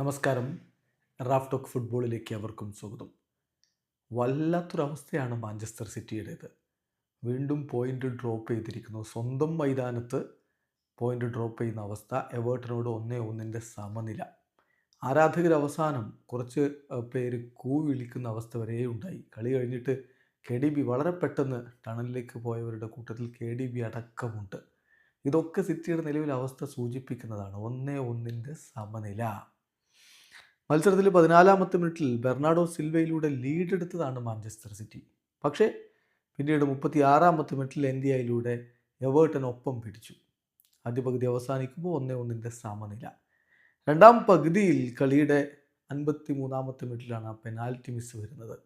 നമസ്കാരം. Raf talk ഫുട്ബോളിലേക്ക് അവർക്കും സ്വാഗതം. വല്ലാത്തൊരവസ്ഥയാണ് മാഞ്ചസ്റ്റർ സിറ്റിയുടേത്. വീണ്ടും പോയിന്റ് ഡ്രോപ്പ് ചെയ്തിരിക്കുന്നു. സ്വന്തം മൈതാനത്ത് പോയിന്റ് ഡ്രോപ്പ് ചെയ്യുന്ന അവസ്ഥ എവേർട്ടനോട് ഒന്നേ ഒന്നിന്റെ സമനില. ആരാധകർ അവസാനം കുറച്ച് പേര് കൂ വിളിക്കുന്ന അവസ്ഥ വരെ ഉണ്ടായി. കളി കഴിഞ്ഞിട്ട് കെ ഡി ബി വളരെ പെട്ടെന്ന് ടണലിലേക്ക് പോയവരുടെ കൂട്ടത്തിൽ കെ ഡി ബി അടക്കമുണ്ട്. ഇതൊക്കെ സിറ്റിയുടെ നിലവിലെ അവസ്ഥ സൂചിപ്പിക്കുന്നതാണ്. ഒന്നേ ഒന്നിന്റെ സമനില. മത്സരത്തിൽ പതിനാലാമത്തെ മിനിറ്റിൽ ബെർണാഡോ സിൽവയിലൂടെ ലീഡ് എടുത്തതാണ് മാഞ്ചസ്റ്റർ സിറ്റി. പക്ഷേ പിന്നീട് മുപ്പത്തി ആറാമത്തെ മിനിറ്റിൽ എൻഡിയയിലൂടെ എവേർട്ടൻ ഒപ്പം പിടിച്ചു. ആദ്യ പകുതി അവസാനിക്കുമ്പോൾ ഒന്നേ ഒന്നിന്റെ സമനില. രണ്ടാം പകുതിയിൽ കളിയുടെ അൻപത്തി മൂന്നാമത്തെ മിനിറ്റിലാണ് ആ പെനാൽറ്റി മിസ് വരുന്നത്.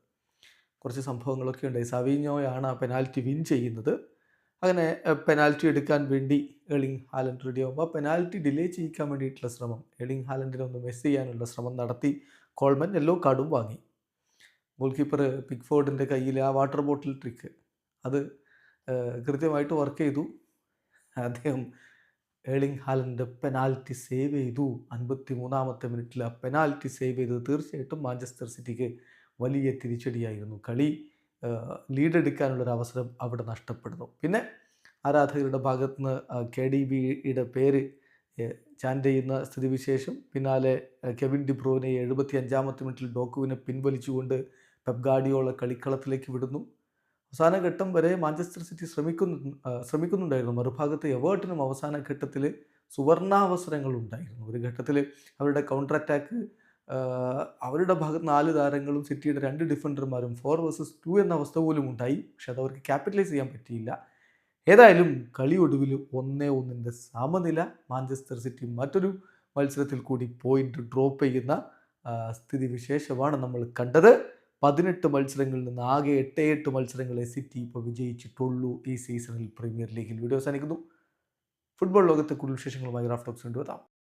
കുറച്ച് സംഭവങ്ങളൊക്കെ ഉണ്ടായി സവീഞ്ഞോയാണ് ആ പെനാൽറ്റി വിൻ ചെയ്യുന്നത്. അങ്ങനെ പെനാൽറ്റി എടുക്കാൻ വേണ്ടി എളിങ് ഹാലൻഡ് അപ്പോൾ പെനാൽറ്റി ഡിലേ ചെയ്യിക്കാൻ വേണ്ടിയിട്ടുള്ള ശ്രമം എളിങ് ഹാലൻഡിനെ ഒന്ന് മെസ് ചെയ്യാനുള്ള ശ്രമം നടത്തി കോൾമൻ യെല്ലോ കാർഡും വാങ്ങി. ഗോൾ കീപ്പർ പിക്ഫോർഡിന്റെ കയ്യിൽ ആ വാട്ടർ ബോട്ടിൽ ട്രിക്ക് അത് കൃത്യമായിട്ട് വർക്ക് ചെയ്തു. അദ്ദേഹം ഏളിങ് ഹാലൻഡ് പെനാൽറ്റി സേവ് ചെയ്തു. അൻപത്തി മൂന്നാമത്തെ മിനിറ്റിൽ ആ പെനാൽറ്റി സേവ് ചെയ്തത് തീർച്ചയായിട്ടും മാഞ്ചസ്റ്റർ സിറ്റിക്ക് വലിയ തിരിച്ചടിയായിരുന്നു. കളി ലീഡ് എടുക്കാനുള്ളൊരു അവസരം അവിടെ നഷ്ടപ്പെടുന്നു. പിന്നെ ആരാധകരുടെ ഭാഗത്ത് നിന്ന് കെ ഡി ബിയുടെ പേര് ചാൻഡ് ചെയ്യുന്ന സ്ഥിതിവിശേഷം പിന്നാലെ കെവിൻ ഡിബ്രോനെ എഴുപത്തി അഞ്ചാമത്തെ മിനിറ്റിൽ ഡോക്കുവിനെ പിൻവലിച്ചുകൊണ്ട് പെപ് ഗാർഡിയോള കളിക്കളത്തിലേക്ക് വിടുന്നു. അവസാന ഘട്ടം വരെ മാഞ്ചസ്റ്റർ സിറ്റി ശ്രമിക്കുന്നു ശ്രമിക്കുന്നുണ്ടായിരുന്നു. മറുഭാഗത്ത് എവേർട്ടിനും അവസാന ഘട്ടത്തിൽ സുവർണാവസരങ്ങൾ ഉണ്ടായിരുന്നു ഒരു ഘട്ടത്തിൽ അവരുടെ കൗണ്ടർ അറ്റാക്ക് അവരുടെ ഭാഗത്ത് നാല് താരങ്ങളും സിറ്റിയുടെ രണ്ട് ഡിഫൻഡർമാരും ഫോർ വേഴ്സസ് ടു എന്ന അവസ്ഥ പോലും ഉണ്ടായി. പക്ഷെ അത് അവർക്ക് ക്യാപിറ്റലൈസ് ചെയ്യാൻ പറ്റിയില്ല. ഏതായാലും കളി ഒടുവിൽ ഒന്നേ ഒന്നിന്റെ സമനില മാഞ്ചസ്റ്റർ സിറ്റി മറ്റൊരു മത്സരത്തിൽ കൂടി പോയിന്റ് ഡ്രോപ്പ് ചെയ്യുന്ന സ്ഥിതി സ്ഥിതിവിശേഷമാണ് നമ്മൾ കണ്ടത്. പതിനെട്ട് മത്സരങ്ങളിൽ നിന്ന് ആകെ എട്ട് എട്ട് മത്സരങ്ങളെ സിറ്റി ഇപ്പോൾ വിജയിച്ചിട്ടുള്ളൂ ഈ സീസണിൽ പ്രീമിയർ ലീഗിൽ വീഡിയോ അവസാനിക്കുന്നു. ഫുട്ബോൾ ലോകത്തെ കൂടുതൽ വിശേഷങ്ങളുമായി റാഫ്റ്റോക്സ് കൊണ്ടുവരാം